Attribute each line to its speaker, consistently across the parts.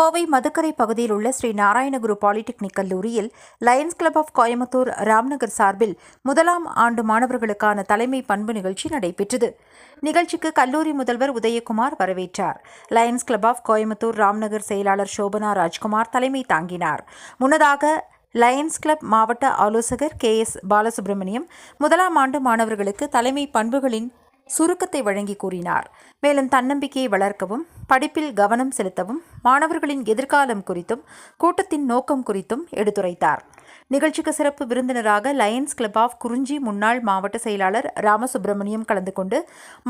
Speaker 1: கோவை மதுக்கரை பகுதியில் உள்ள ஸ்ரீ நாராயணகுரு பாலிடெக்னிக் கல்லூரியில் lions club of Coimbatore Ramnagar சார்பில் முதலாம் ஆண்டு மாணவர்களுக்கான தலைமை பண்பு நிகழ்ச்சி நடைபெற்றது. நிகழ்ச்சிக்கு கல்லூரி முதல்வர் உதயகுமார் வரவேற்றார். Lions club of Coimbatore Ramnagar செயலாளர் சோபனா ராஜ்குமார் தலைமை தாங்கினார். முன்னதாக லயன்ஸ் கிளப் மாவட்ட ஆலோசகர் கே எஸ் பாலசுப்ரமணியம் முதலாம் ஆண்டு மாணவர்களுக்கு தலைமை பண்புகளின் சுருக்கத்தை வழங்கி கூறினார். மேலும் தன்னம்பிக்கையை வளர்க்கவும் படிப்பில் கவனம் செலுத்தவும் மாணவர்களின் எதிர்காலம் குறித்தும் கூட்டத்தின் நோக்கம் குறித்தும் எடுத்துரைத்தார். நிகழ்ச்சிக்கு சிறப்பு விருந்தினராக லயன்ஸ் கிளப் ஆஃப் குறிஞ்சி முன்னாள் மாவட்ட செயலாளர் ராமசுப்பிரமணியம் கலந்து கொண்டு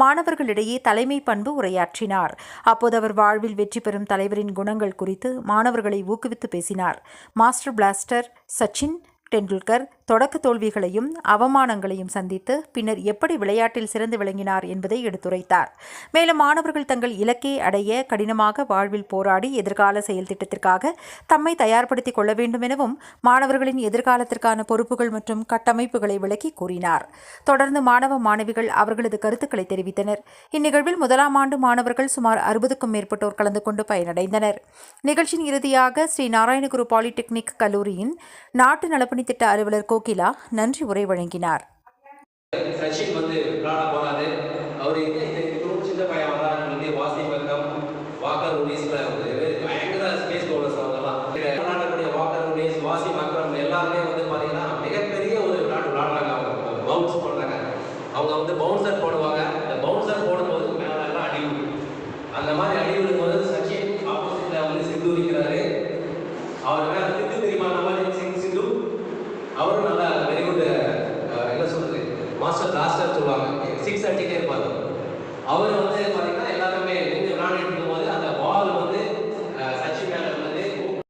Speaker 1: மாணவர்களிடையே தலைமை பண்பு உரையாற்றினார். அப்போது அவர் வாழ்வில் வெற்றி பெறும் தலைவரின் குணங்கள் குறித்து மாணவர்களை ஊக்குவித்து பேசினார். மாஸ்டர் பிளாஸ்டர் சச்சின் டெண்டுல்கர் தொடக்க தோல்விகளையும் அவமானங்களையும் சந்தித்து பின்னர் எப்படி விளையாட்டில் சிறந்து விளங்கினார் என்பதை எடுத்துரைத்தார். மேலும் மாணவர்கள் தங்கள் இலக்கை அடைய கடினமாக வாழ்வில் போராடி எதிர்கால செயல் திட்டத்திற்காக தம்மை தயார்படுத்திக் கொள்ள வேண்டும் எனவும் மாணவர்களின் எதிர்காலத்திற்கான பொறுப்புகள் மற்றும் கட்டமைப்புகளை விளக்கி கூறினார். தொடர்ந்து மாணவ மாணவிகள் அவர்களது கருத்துக்களை தெரிவித்தனர். இந்நிகழ்வில் முதலாம் ஆண்டு மாணவர்கள் சுமார் அறுபதுக்கும் மேற்பட்டோர் கலந்து கொண்டு பயனடைந்தனர். நிகழ்ச்சியின் இறுதியாக ஸ்ரீ நாராயணகுரு பாலிடெக்னிக் கல்லூரியின் நாட்டு நலப்பணி பணித்திட்ட அலுவலர் கோகிலா நன்றி உரை வழங்கினார்.
Speaker 2: வந்து வாக்கர் வாக்கர் வந்து மிகப்பெரிய ஒரு அவங்க. பவுன்ஸ் அவங்க வந்து பவுன்சர் போடுவாங்க. அந்த பவுன்சர் போடும்போது அந்த மாதிரி அடி சச்சின் ஆப்போசிட்ல வந்து சிந்து இருக்கிறாரு அவர் மேலே சிக்ஸ் அடிக்கிட்டே இருப்பாரு அவர் வந்து